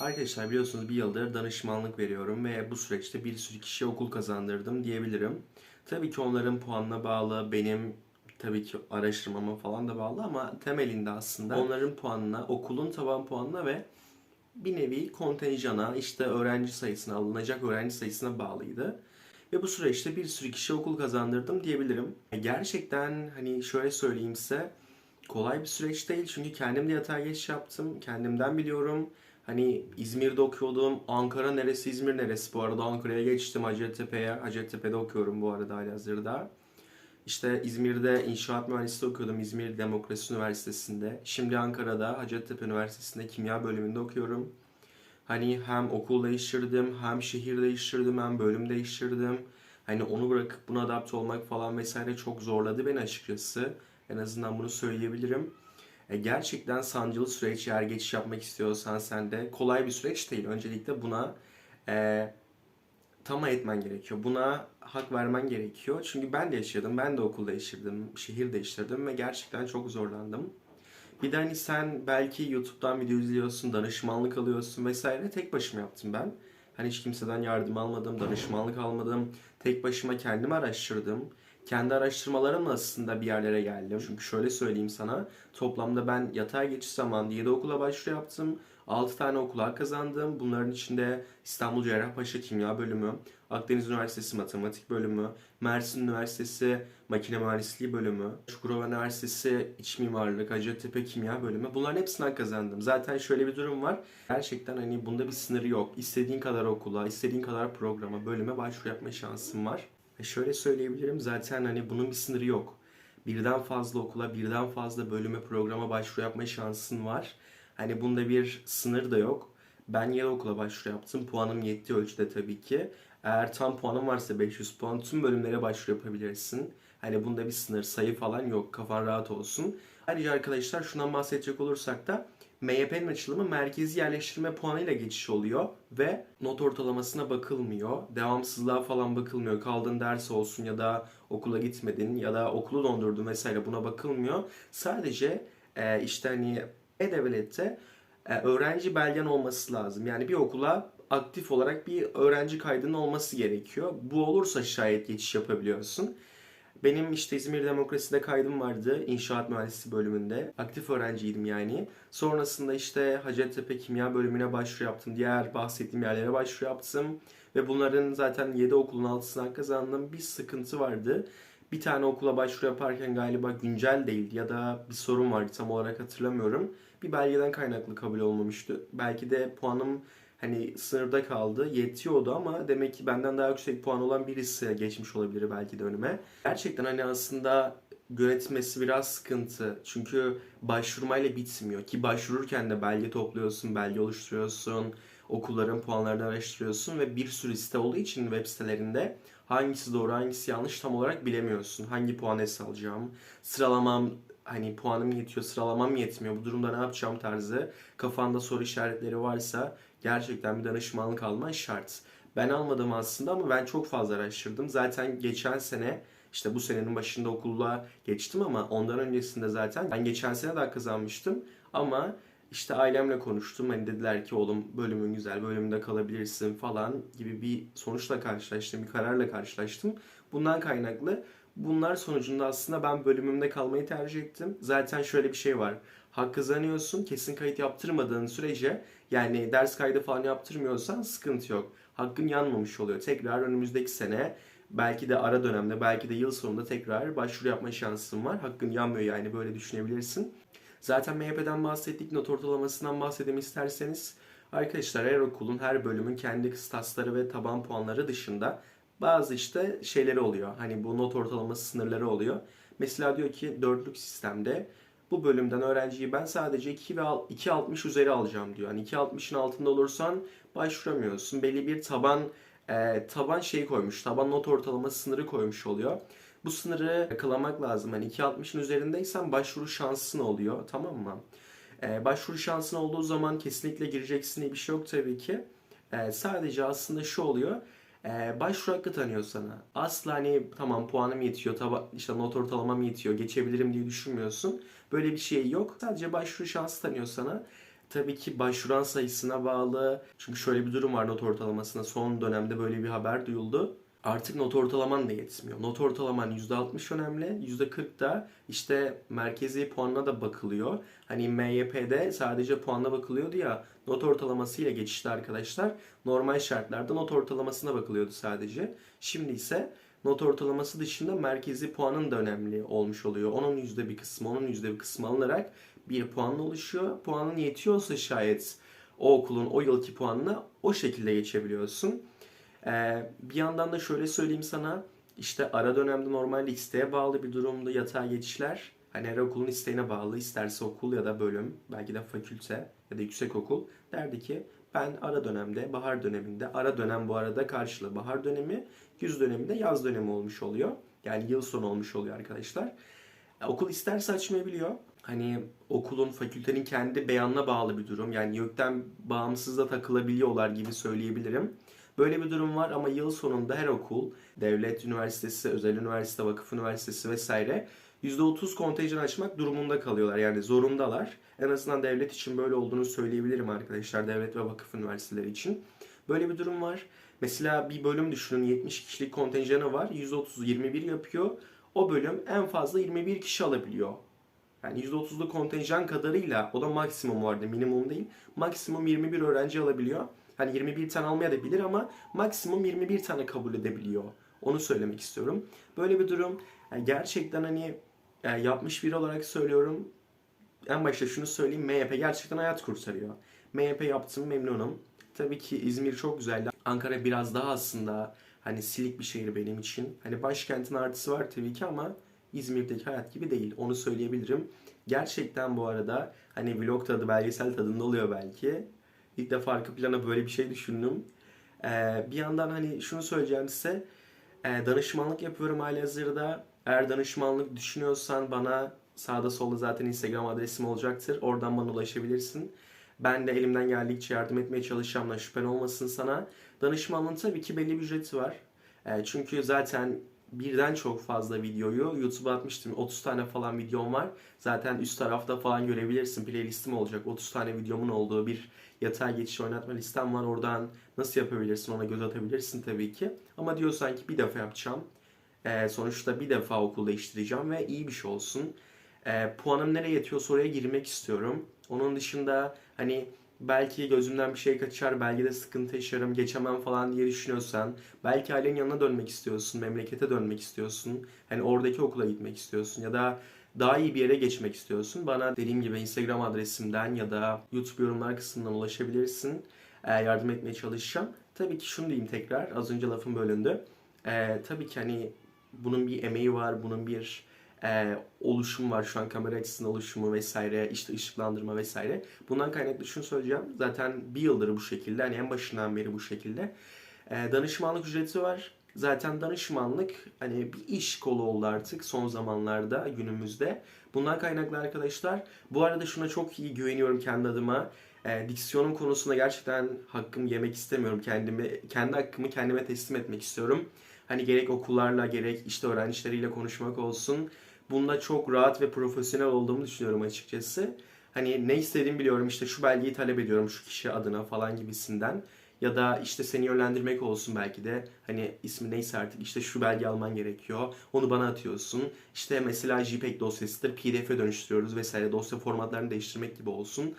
Arkadaşlar biliyorsunuz bir yıldır danışmanlık veriyorum ve bu süreçte bir sürü kişiye okul kazandırdım diyebilirim. Tabii ki onların puanına bağlı, benim tabii ki araştırmama falan da bağlı ama temelinde aslında onların puanına, okulun taban puanına ve bir nevi kontenjana, işte öğrenci sayısına, alınacak öğrenci sayısına bağlıydı. Ve bu süreçte bir sürü kişi okul kazandırdım diyebilirim. Gerçekten hani şöyle söyleyeyim size kolay bir süreç değil çünkü kendim de yatay geçiş yaptım. Kendimden biliyorum. Hani İzmir'de okuyordum. Ankara neresi, İzmir neresi? Bu arada Ankara'ya geçtim Hacettepe'ye. Hacettepe'de okuyorum bu arada halihazırda. İşte İzmir'de inşaat mühendisliği okuyordum. İzmir Demokrasi Üniversitesi'nde. Şimdi Ankara'da Hacettepe Üniversitesi'nde kimya bölümünde okuyorum. Hani hem okul değiştirdim, hem şehir değiştirdim, hem bölüm değiştirdim. Hani onu bırakıp buna adapte olmak falan vesaire çok zorladı beni açıkçası. En azından bunu söyleyebilirim. E, gerçekten sancılı süreç eğer geçiş yapmak istiyorsan sen de kolay bir süreç değil. Öncelikle buna e, tamah etmen gerekiyor. Buna hak vermen gerekiyor. Çünkü ben de yaşadım. Ben de okul değiştirdim, şehir değiştirdim ve gerçekten çok zorlandım. Bir de hani sen belki YouTube'dan video izliyorsun, danışmanlık alıyorsun vesaire. Tek başıma yaptım ben. Hani hiç kimseden yardım almadım, danışmanlık almadım. Tek başıma kendim araştırdım. Kendi araştırmalarımla aslında bir yerlere geldim. Çünkü şöyle söyleyeyim sana. Toplamda ben yatay geçiş zamanında 7 okula başvuru yaptım. 6 tane okula kazandım. Bunların içinde İstanbul Cerrahpaşa Kimya Bölümü, Akdeniz Üniversitesi Matematik Bölümü, Mersin Üniversitesi Makine Mühendisliği Bölümü, Çukurova Üniversitesi İç Mimarlık, Hacettepe Kimya Bölümü. Bunların hepsinden kazandım. Zaten şöyle bir durum var. Gerçekten hani bunda bir sınırı yok. İstediğin kadar okula, istediğin kadar programa, bölüme başvuru yapma şansın var. Ve şöyle söyleyebilirim zaten hani bunun bir sınırı yok. Birden fazla okula, birden fazla bölüme, programa başvuru yapma şansın var. Hani bunda bir sınır da yok. Ben yeni okula başvuru yaptım. Puanım yettiği ölçüde tabii ki. Eğer tam puanım varsa 500 puan tüm bölümlere başvuru yapabilirsin. Hani bunda bir sınır, sayı falan yok. Kafan rahat olsun. Ayrıca arkadaşlar şundan bahsedecek olursak da MYP'nin açılımı merkezi yerleştirme puanıyla geçiş oluyor ve not ortalamasına bakılmıyor. Devamsızlığa falan bakılmıyor. Kaldığın ders olsun ya da okula gitmedin ya da okulu dondurdun vesaire buna bakılmıyor. Sadece e, işte hani E-Devlet'te e, öğrenci belgen olması lazım. Yani bir okula aktif olarak bir öğrenci kaydının olması gerekiyor. Bu olursa şayet geçiş yapabiliyorsun. Benim işte İzmir Demokrasi'de kaydım vardı inşaat mühendisliği bölümünde. Aktif öğrenciydim yani. Sonrasında işte Hacettepe Kimya bölümüne başvuru yaptım. Diğer bahsettiğim yerlere başvuru yaptım. Ve bunların zaten 7 okulun altısından kazandım. Bir sıkıntı vardı. Bir tane okula başvuru yaparken galiba güncel değildi ya da bir sorun vardı tam olarak hatırlamıyorum. Bir belgeden kaynaklı kabul olmamıştı. Belki de puanım hani sınırda kaldı. Yetiyordu ama demek ki benden daha yüksek puan olan birisi geçmiş olabilir belki de önüme. Gerçekten hani aslında yönetmesi biraz sıkıntı. Çünkü başvurmayla bitmiyor. Ki başvururken de belge topluyorsun, belge oluşturuyorsun, okulların puanlarını araştırıyorsun ve bir sürü site olduğu için web sitelerinde hangisi doğru hangisi yanlış tam olarak bilemiyorsun. Hangi puan alacağım, sıralamam hani puanım yetiyor, sıralamam yetmiyor. Bu durumda ne yapacağım tarzı kafanda soru işaretleri varsa gerçekten bir danışmanlık alman şart. Ben almadım aslında ama ben çok fazla araştırdım. Zaten geçen sene işte bu senenin başında okulla geçtim ama ondan öncesinde zaten ben geçen sene daha kazanmıştım. Ama işte ailemle konuştum. Hani dediler ki oğlum bölümün güzel, bölümünde kalabilirsin falan gibi bir sonuçla karşılaştım, bir kararla karşılaştım. Bundan kaynaklı bunlar sonucunda aslında ben bölümümde kalmayı tercih ettim. Zaten şöyle bir şey var. Hak kazanıyorsun. Kesin kayıt yaptırmadığın sürece yani ders kaydı falan yaptırmıyorsan sıkıntı yok. Hakkın yanmamış oluyor. Tekrar önümüzdeki sene belki de ara dönemde belki de yıl sonunda tekrar başvuru yapma şansın var. Hakkın yanmıyor yani böyle düşünebilirsin. Zaten MHP'den bahsettik. Not ortalamasından bahsedeyim isterseniz. Arkadaşlar her okulun, her bölümün kendi kıstasları ve taban puanları dışında bazı işte şeyleri oluyor. Hani bu not ortalaması sınırları oluyor. Mesela diyor ki dörtlük sistemde bu bölümden öğrenciyi ben sadece 2 ve 2.60 üzeri alacağım diyor. Hani 2.60'ın altında olursan başvuramıyorsun. Belli bir taban e, taban şey koymuş. Taban not ortalaması sınırı koymuş oluyor. Bu sınırı yakalamak lazım. Hani 2.60'ın üzerindeysen başvuru şansın oluyor. Tamam mı? E, başvuru şansın olduğu zaman kesinlikle gireceksin diye bir şey yok tabii ki. E, sadece aslında şu oluyor. E, başvuru hakkı tanıyor sana. Asla hani tamam puanım yetiyor, taba, işte not ortalamam yetiyor, geçebilirim diye düşünmüyorsun. Böyle bir şey yok. Sadece başvuru şansı tanıyor sana. tabii ki başvuran sayısına bağlı. Çünkü şöyle bir durum var not ortalamasına. Son dönemde böyle bir haber duyuldu. Artık not ortalaman da yetmiyor. Not ortalaman %60 önemli. %40 da işte merkezi puanına da bakılıyor. Hani MYP'de sadece puanla bakılıyordu ya. Not ortalamasıyla geçişti arkadaşlar. Normal şartlarda not ortalamasına bakılıyordu sadece. Şimdi ise not ortalaması dışında merkezi puanın da önemli olmuş oluyor. Onun yüzde bir kısmı, onun yüzde bir kısmı alınarak bir puanla oluşuyor. Puanın yetiyorsa şayet o okulun o yılki puanına o şekilde geçebiliyorsun. Ee, bir yandan da şöyle söyleyeyim sana. işte ara dönemde normalde isteğe bağlı bir durumda yatağa geçişler. Hani her okulun isteğine bağlı. isterse okul ya da bölüm, belki de fakülte ya da yüksek okul derdi ki ben ara dönemde, bahar döneminde, ara dönem bu arada karşılığı bahar dönemi, güz dönemi de yaz dönemi olmuş oluyor. Yani yıl sonu olmuş oluyor arkadaşlar. Ya, okul isterse açmayabiliyor. Hani okulun, fakültenin kendi beyanına bağlı bir durum. Yani YÖK'ten bağımsız da takılabiliyorlar gibi söyleyebilirim. Böyle bir durum var ama yıl sonunda her okul, devlet üniversitesi, özel üniversite, vakıf üniversitesi vesaire %30 kontenjan açmak durumunda kalıyorlar. Yani zorundalar. En azından devlet için böyle olduğunu söyleyebilirim arkadaşlar. Devlet ve vakıf üniversiteleri için. Böyle bir durum var. Mesela bir bölüm düşünün 70 kişilik kontenjanı var. 130 21 yapıyor. O bölüm en fazla 21 kişi alabiliyor. Yani %30'lu kontenjan kadarıyla o da maksimum vardı minimum değil. Maksimum 21 öğrenci alabiliyor. Hani 21 tane almaya da bilir ama maksimum 21 tane kabul edebiliyor. Onu söylemek istiyorum. Böyle bir durum yani gerçekten hani yani yapmış biri olarak söylüyorum. En başta şunu söyleyeyim. MYP gerçekten hayat kurtarıyor. MYP yaptım memnunum. Tabii ki İzmir çok güzeldi. Ankara biraz daha aslında hani silik bir şehir benim için. Hani başkentin artısı var tabii ki ama İzmir'deki hayat gibi değil. Onu söyleyebilirim. Gerçekten bu arada hani vlog tadı, belgesel tadında oluyor belki. İlk defa arka plana böyle bir şey düşündüm. Ee, bir yandan hani şunu söyleyeceğim size. Ee, danışmanlık yapıyorum halihazırda. Eğer danışmanlık düşünüyorsan bana sağda solda zaten Instagram adresim olacaktır. Oradan bana ulaşabilirsin. Ben de elimden geldikçe yardım etmeye çalışacağımdan şüphen olmasın sana. Danışmanlığın tabii ki belli bir ücreti var. Ee, çünkü zaten birden çok fazla videoyu YouTube'a atmıştım. 30 tane falan videom var. Zaten üst tarafta falan görebilirsin. Playlistim olacak. 30 tane videomun olduğu bir yatay geçiş oynatma listem var. Oradan nasıl yapabilirsin ona göz atabilirsin tabii ki. Ama diyorsan ki bir defa yapacağım. Ee, sonuçta bir defa okul değiştireceğim ve iyi bir şey olsun. Ee, puanım nereye yetiyorsa oraya girmek istiyorum. Onun dışında hani belki gözümden bir şey kaçar, belki de sıkıntı yaşarım, geçemem falan diye düşünüyorsan, belki ailenin yanına dönmek istiyorsun, memlekete dönmek istiyorsun, hani oradaki okula gitmek istiyorsun ya da daha iyi bir yere geçmek istiyorsun. Bana dediğim gibi Instagram adresimden ya da YouTube yorumlar kısmından ulaşabilirsin. Ee, yardım etmeye çalışacağım. Tabii ki şunu diyeyim tekrar, az önce lafım bölündü. Ee, tabii ki hani bunun bir emeği var, bunun bir e, oluşum var şu an kamera açısının oluşumu vesaire, işte ışıklandırma vesaire. Bundan kaynaklı şunu söyleyeceğim. Zaten bir yıldır bu şekilde, hani en başından beri bu şekilde. E, danışmanlık ücreti var. Zaten danışmanlık hani bir iş kolu oldu artık son zamanlarda günümüzde. Bundan kaynaklı arkadaşlar. Bu arada şuna çok iyi güveniyorum kendi adıma. E, diksiyonum konusunda gerçekten hakkımı yemek istemiyorum. Kendimi kendi hakkımı kendime teslim etmek istiyorum. Hani gerek okullarla gerek işte öğrencileriyle konuşmak olsun. Bunda çok rahat ve profesyonel olduğumu düşünüyorum açıkçası. Hani ne istediğimi biliyorum işte şu belgeyi talep ediyorum şu kişi adına falan gibisinden. Ya da işte seni yönlendirmek olsun belki de. Hani ismi neyse artık işte şu belge alman gerekiyor. Onu bana atıyorsun. İşte mesela JPEG dosyasıdır PDF'e dönüştürüyoruz vesaire dosya formatlarını değiştirmek gibi olsun.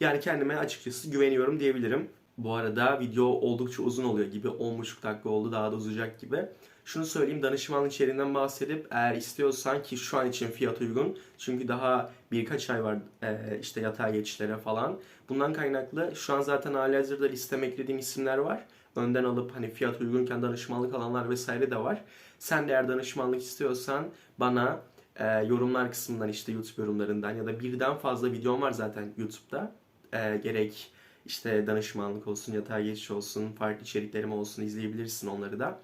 Yani kendime açıkçası güveniyorum diyebilirim. Bu arada video oldukça uzun oluyor gibi. 10,5 dakika oldu daha da uzayacak gibi. Şunu söyleyeyim danışmanlık içeriğinden bahsedip eğer istiyorsan ki şu an için fiyat uygun. Çünkü daha birkaç ay var e, işte yatay geçişlere falan. Bundan kaynaklı şu an zaten halihazırda listeme eklediğim isimler var. Önden alıp hani fiyat uygunken danışmanlık alanlar vesaire de var. Sen de eğer danışmanlık istiyorsan bana e, yorumlar kısmından işte YouTube yorumlarından ya da birden fazla videom var zaten YouTube'da. E, gerek işte danışmanlık olsun, yatay geçiş olsun, farklı içeriklerim olsun izleyebilirsin onları da.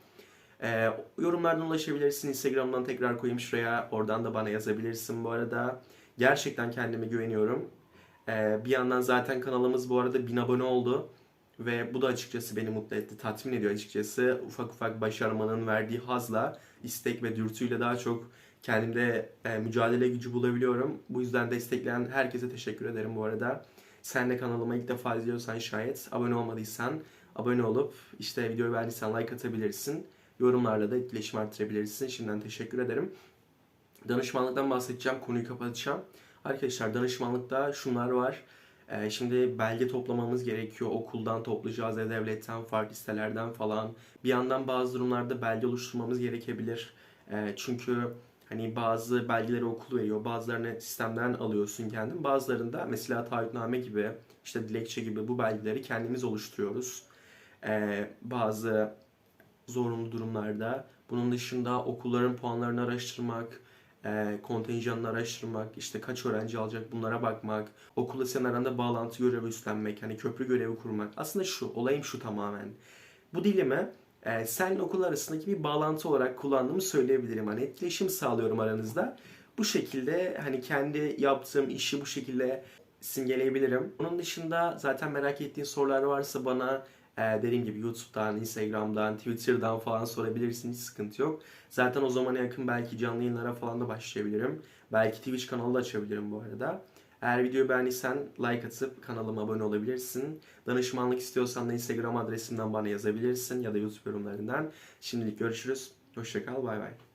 Ee, yorumlardan ulaşabilirsin. Instagram'dan tekrar koyayım şuraya. Oradan da bana yazabilirsin bu arada. Gerçekten kendime güveniyorum. Ee, bir yandan zaten kanalımız bu arada 1000 abone oldu. Ve bu da açıkçası beni mutlu etti, tatmin ediyor açıkçası. Ufak ufak başarmanın verdiği hazla, istek ve dürtüyle daha çok kendimde e, mücadele gücü bulabiliyorum. Bu yüzden destekleyen herkese teşekkür ederim bu arada. Sen de kanalıma ilk defa izliyorsan şayet abone olmadıysan abone olup işte videoyu beğendiysen like atabilirsin. Yorumlarla da etkileşim artırabilirsin. Şimdiden teşekkür ederim. Danışmanlıktan bahsedeceğim. Konuyu kapatacağım. Arkadaşlar danışmanlıkta şunlar var. Ee, şimdi belge toplamamız gerekiyor. Okuldan toplayacağız ya devletten, farklı sitelerden falan. Bir yandan bazı durumlarda belge oluşturmamız gerekebilir. Ee, çünkü hani bazı belgeleri okul veriyor. Bazılarını sistemden alıyorsun kendin. Bazılarında mesela taahhütname gibi, işte dilekçe gibi bu belgeleri kendimiz oluşturuyoruz. Ee, bazı zorunlu durumlarda. Bunun dışında okulların puanlarını araştırmak, e, kontenjanını araştırmak, işte kaç öğrenci alacak bunlara bakmak, okulla senin aranda bağlantı görevi üstlenmek, hani köprü görevi kurmak. Aslında şu, olayım şu tamamen. Bu dilimi e, seninle okul arasındaki bir bağlantı olarak kullandığımı söyleyebilirim. Hani etkileşim sağlıyorum aranızda. Bu şekilde hani kendi yaptığım işi bu şekilde simgeleyebilirim. Onun dışında zaten merak ettiğin sorular varsa bana e, dediğim gibi YouTube'dan, Instagram'dan, Twitter'dan falan sorabilirsin. Hiç sıkıntı yok. Zaten o zamana yakın belki canlı yayınlara falan da başlayabilirim. Belki Twitch kanalı da açabilirim bu arada. Eğer videoyu beğendiysen like atıp kanalıma abone olabilirsin. Danışmanlık istiyorsan da Instagram adresimden bana yazabilirsin ya da YouTube yorumlarından. Şimdilik görüşürüz. Hoşçakal, bay bay.